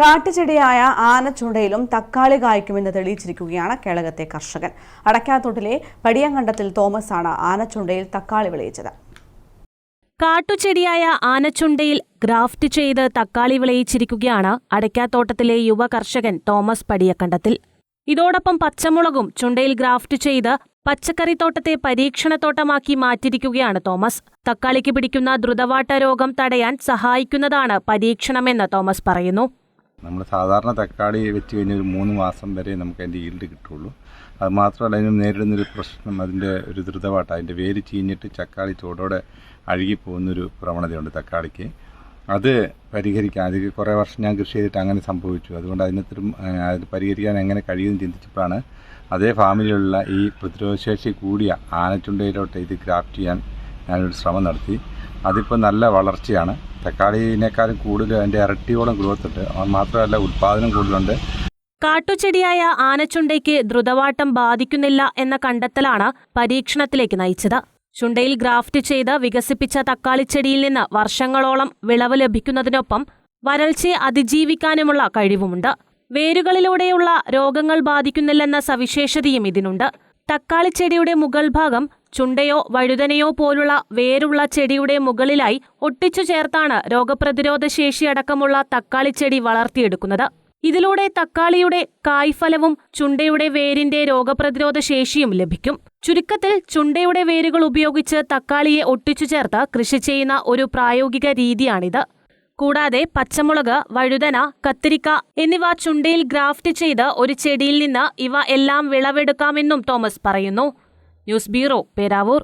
കാട്ടുചെടിയായ ആനച്ചുണ്ടയിലും തക്കാളി കായ്ക്കുമെന്ന് തെളിയിച്ചിരിക്കുകയാണ് കേളകത്തെ കർഷകൻ. അടക്കാത്തോട്ടിലെ പടിയങ്കണ്ടത്തിൽ തോമസ് ആണ് ആനച്ചുണ്ടയിൽ തക്കാളി വിളയിച്ചത്. കാട്ടുചെടിയായ ആനച്ചുണ്ടയിൽ ഗ്രാഫ്റ്റ് ചെയ്ത് തക്കാളി വിളയിച്ചിരിക്കുകയാണ് അടയ്ക്കാത്തോട്ടത്തിലെ യുവ കർഷകൻ തോമസ് പടിയക്കണ്ടത്തിൽ. ഇതോടൊപ്പം പച്ചമുളകും ചുണ്ടയിൽ ഗ്രാഫ്റ്റ് ചെയ്ത് പച്ചക്കറിത്തോട്ടത്തെ പരീക്ഷണത്തോട്ടമാക്കി മാറ്റിയിരിക്കുകയാണ് തോമസ്. തക്കാളിക്ക് പിടിക്കുന്ന ദ്രുതവാട്ട രോഗം തടയാൻ സഹായിക്കുന്നതാണ് പരീക്ഷണമെന്ന് തോമസ് പറയുന്നു. നമ്മൾ സാധാരണ തക്കാളി വെച്ച് കഴിഞ്ഞാൽ ഒരു മൂന്ന് മാസം വരെ നമുക്ക് അതിന്റെ ഈൽഡ് കിട്ടുള്ളൂ. അത് മാത്രമല്ല അതിന് നേരിടുന്നൊരു പ്രശ്നം അതിന്റെ ഒരു ദ്രുതവാട്ടം അതിന്റെ വേര് ചീഞ്ഞിട്ട് തക്കാളി ചൂടോടെ അഴുകിപ്പോകുന്നൊരു പ്രവണതയുണ്ട് തക്കാളിക്ക്. അത് പരിഹരിക്കാൻ അത് കുറേ വർഷം ഞാൻ കൃഷി ചെയ്തിട്ട് അങ്ങനെ സംഭവിച്ചു. അതുകൊണ്ട് അതിനത്തിലും അത് പരിഹരിക്കാൻ എങ്ങനെ കഴിയുമെന്ന് ചിന്തിച്ചപ്പോഴാണ് അതേ ഫാമിലിയുള്ള ഈ പ്രതിരോധശേഷി കൂടിയ ആനച്ചുണ്ടയിലോട്ട് ഇത് ഗ്രാഫ്റ്റ് ചെയ്യാൻ ഞാനൊരു ശ്രമം നടത്തി. അതിപ്പോൾ നല്ല വളർച്ചയാണ്. തക്കാളിനേക്കാളും കൂടുതൽ അതിന്റെ ഇരട്ടിയോളം ഗ്രോത്ത് ഉണ്ട് മാത്രമല്ല ഉൽപ്പാദനം കൂടുതലുണ്ട്. കാട്ടുചെടിയായ ആനച്ചുണ്ടയ്ക്ക് ദ്രുതവാട്ടം ബാധിക്കുന്നില്ല എന്ന കണ്ടെത്തലാണ് പരീക്ഷണത്തിലേക്ക് നയിച്ചത്. ചുണ്ടയിൽ ഗ്രാഫ്റ്റ് ചെയ്ത് വികസിപ്പിച്ച തക്കാളിച്ചെടിയിൽ നിന്ന് വർഷങ്ങളോളം വിളവ് ലഭിക്കുന്നതിനൊപ്പം വരൾച്ചയെ അതിജീവിക്കാനുമുള്ള കഴിവുമുണ്ട്. വേരുകളിലൂടെയുള്ള രോഗങ്ങൾ ബാധിക്കുന്നില്ലെന്ന സവിശേഷതയും ഇതിനുണ്ട്. തക്കാളിച്ചെടിയുടെ മുകൾ ഭാഗം ചുണ്ടയോ വഴുതനയോ പോലുള്ള വേരുള്ള ചെടിയുടെ മുകളിലായി ഒട്ടിച്ചു ചേർത്താണ് രോഗപ്രതിരോധ ശേഷി ശേഷിയടക്കമുള്ള തക്കാളിച്ചെടി വളർത്തിയെടുക്കുന്നത്. ഇതിലൂടെ തക്കാളിയുടെ കായ്ഫലവും ചുണ്ടയുടെ വേരിന്റെ രോഗപ്രതിരോധ ശേഷിയും ലഭിക്കും. ചുരുക്കത്തിൽ ചുണ്ടയുടെ വേരുകൾ ഉപയോഗിച്ച് തക്കാളിയെ ഒട്ടിച്ചു ചേർത്ത് കൃഷി ചെയ്യുന്ന ഒരു പ്രായോഗിക രീതിയാണിത്. കൂടാതെ പച്ചമുളക് വഴുതന കത്തിരിക്ക എന്നിവ ചുണ്ടയിൽ ഗ്രാഫ്റ്റ് ചെയ്ത് ഒരു ചെടിയിൽ നിന്ന് ഇവ എല്ലാം വിളവെടുക്കാമെന്നും തോമസ് പറയുന്നു. News bureau Peravoor.